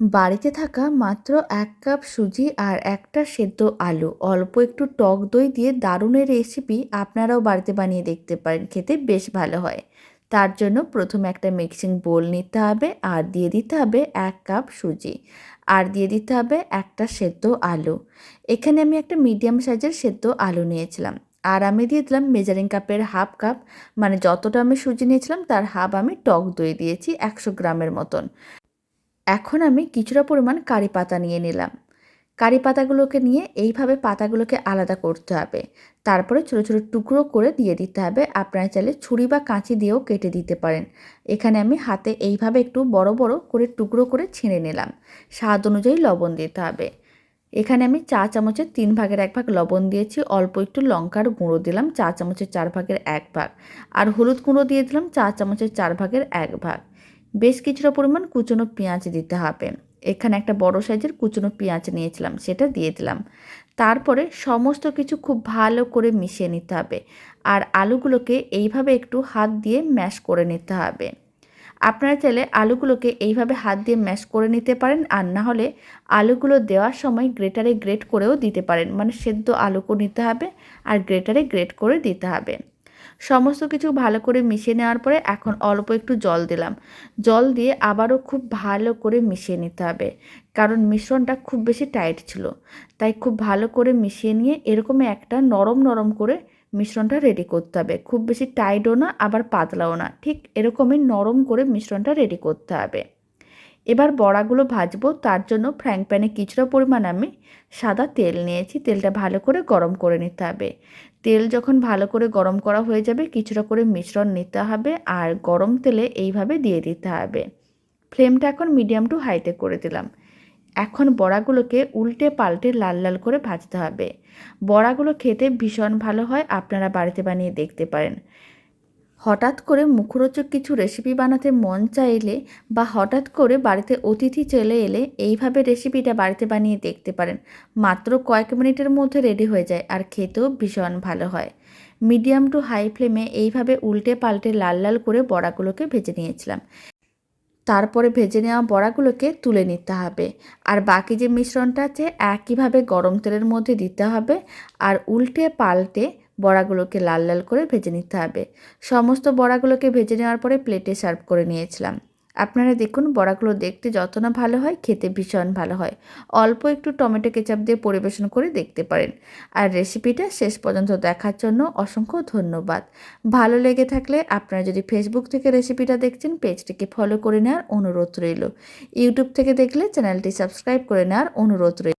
বাড়িতে থাকা মাত্র এক কাপ সুজি আর একটা সেদ্ধ আলু। অল্প একটু টক দই দিয়ে দারুণ এই রেসিপি আপনারাও বাড়িতে বানিয়ে দেখতে পারেন, খেতে বেশ ভালো হয়। তার জন্য প্রথমে একটা মিক্সিং বোল নিতে হবে আর দিয়ে দিতে হবে এক কাপ সুজি। আর দিয়ে দিতে হবে একটা সেদ্ধ আলু। এখানে আমি একটা মিডিয়াম সাইজের সেদ্ধ আলু নিয়েছিলাম। আর আমি দিয়ে দিলাম মেজারিং কাপের হাফ কাপ মানে যতটা আমি সুজি নিয়েছিলাম, তার হাফ আমি টক দই দিয়েছি একশো গ্রামের মতন। এখন আমি কিছুটা পরিমাণ কারি পাতা নিয়ে নিলাম। কারি পাতাগুলোকে নিয়ে এইভাবে পাতাগুলোকে আলাদা করতে হবে। তারপরে ছোটো ছোটো টুকরো করে দিয়ে দিতে হবে। আপনারা চাইলে ছুরি বা কাঁচি দিয়েও কেটে দিতে পারেন। এখানে আমি হাতে এইভাবে একটু বড় বড় করে টুকরো করে ছিঁড়ে নিলাম। স্বাদ অনুযায়ী লবণ দিতে হবে। এখানে আমি চা চামচের তিন ভাগের এক ভাগ লবণ দিয়েছি। অল্প একটু লঙ্কার গুঁড়ো দিলাম চা চামচের চার ভাগের এক ভাগ। আর হলুদ গুঁড়ো দিয়ে দিলাম চা চামচের চার ভাগের এক ভাগ। বেশ কিছুটা পরিমাণ কুচনো পেঁয়াজ দিতে হবে। এখানে একটা বড় সাইজের কুচনো পেঁয়াজ নিয়েছিলাম, সেটা দিয়ে দিলাম। তারপরে সমস্ত কিছু খুব ভালো করে মিশিয়ে নিতে হবে আর আলুগুলোকে এইভাবে একটু হাত দিয়ে ম্যাশ করে নিতে হবে। আপনারা চাইলে আলুগুলোকে এইভাবে হাত দিয়ে ম্যাশ করে নিতে পারেন আর না হলে আলুগুলো দেওয়ার সময় গ্রেটারে গ্রেট করেও দিতে পারেন। মানে সেদ্ধ আলুকো নিতে হবে আর গ্রেটারে গ্রেট করে দিতে হবে। সমস্ত কিছু ভালো করে মিশিয়ে নেওয়ার পরে এখন অল্প একটু জল দিলাম। জল দিয়ে আবারও খুব ভালো করে মিশিয়ে নিতে হবে, কারণ মিশ্রণটা খুব বেশি টাইট ছিল। তাই খুব ভালো করে মিশিয়ে নিয়ে এরকমই একটা নরম নরম করে মিশ্রণটা রেডি করতে হবে। খুব বেশি টাইটও না, আবার পাতলাও না। ঠিক এরকমই নরম করে মিশ্রণটা রেডি করতে হবে। এবার বড়াগুলো ভাজবো, তার জন্য ফ্র্যাং প্যানে কিছুটা পরিমাণ আমি সাদা তেল নিয়েছি। তেলটা ভালো করে গরম করে নিতে হবে। তেল যখন ভালো করে গরম করা হয়ে যাবে, কিছুটা করে মিশ্রণ নিতে হবে আর গরম তেলে এইভাবে দিয়ে দিতে হবে। ফ্লেমটা এখন মিডিয়াম টু হাইতে করে দিলাম। এখন বড়াগুলোকে উল্টে পাল্টে লাল লাল করে ভাজতে হবে। বড়াগুলো খেতে ভীষণ ভালো হয়, আপনারা বাড়িতে বানিয়ে দেখতে পারেন। হঠাৎ করে মুখরোচক কিছু রেসিপি বানাতে মন চাইলে বা হঠাৎ করে বাড়িতে অতিথি চলে এলে এইভাবে রেসিপিটা বাড়িতে বানিয়ে দেখতে পারেন। মাত্র কয়েক মিনিটের মধ্যে রেডি হয়ে যায় আর খেতেও ভীষণ ভালো হয়। মিডিয়াম টু হাই ফ্লেমে এইভাবে উল্টে পাল্টে লাল লাল করে বড়াগুলোকে ভেজে নিয়েছিলাম। তারপরে ভেজে নেওয়া বড়াগুলোকে তুলে নিতে হবে। আর বাকি যে মিশ্রণটা আছে, একইভাবে গরম তেলের মধ্যে দিতে হবে। আর উল্টে পাল্টে বড়াগুলোকে লাল লাল করে ভেজে নিতে হবে। সমস্ত বড়াগুলোকে ভেজে নেওয়ার পরে প্লেটে সার্ভ করে নিয়েছিলাম। আপনারা দেখুন বড়াগুলো দেখতে যত না ভালো হয়, খেতে ভীষণ ভালো হয়। অল্প একটু টমেটো কেচাপ দিয়ে পরিবেশন করে দেখতে পারেন। আর রেসিপিটা শেষ পর্যন্ত দেখার জন্য অসংখ্য ধন্যবাদ। ভালো লেগে থাকলে আপনারা যদি ফেসবুক থেকে রেসিপিটা দেখছেন পেজটিকে ফলো করে নেওয়ার অনুরোধ রইল। ইউটিউব থেকে দেখলে চ্যানেলটি সাবস্ক্রাইব করে নেওয়ার অনুরোধ রইল।